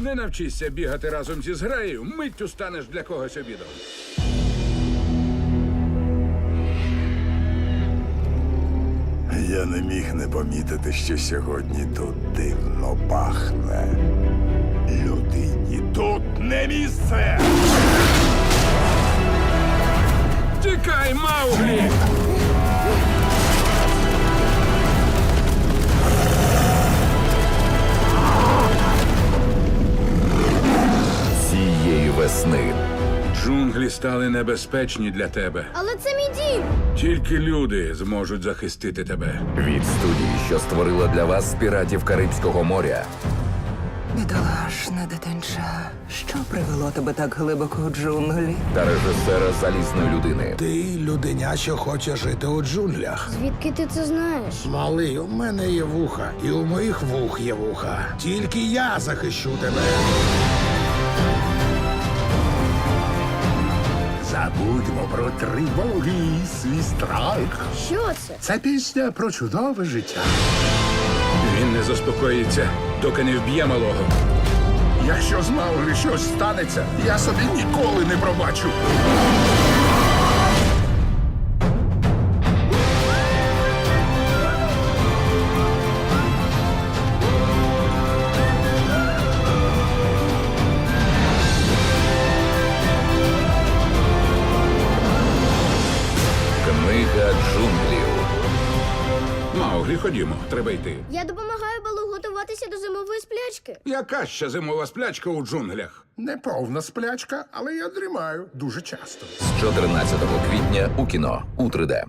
Не навчишся бігати разом зі зграєю, миттю станеш для когось обідом. Я не міг не помітити, що сьогодні тут дивно пахне. Людині тут не місце. Тікай, Мауглі! Весни. Джунглі стали небезпечні для тебе. Але це мій дім. Тільки люди зможуть захистити тебе. Від студії, що створила для вас піратів Карибського моря. Бідолашна дитинча, що привело тебе так глибоко у джунглі? та режисера залізної людини. Ти людиня, що хоче жити у джунглях. Звідки ти це знаєш? Малий, у мене є вуха, і у моїх вух є вуха. Тільки я захищу тебе. Про тривоги і свій страх. Що це? Це пісня про чудове життя. Він не заспокоїться, доки не вб'є малого. Якщо з Мауглі щось станеться, я собі ніколи не пробачу. Джунглів. Мауглі, ходімо, треба йти. Я допомагаю Балу готуватися до зимової сплячки. Яка ще зимова сплячка у джунглях? Неповна сплячка, але я дрімаю дуже часто. З 14 квітня у кіно у 3D.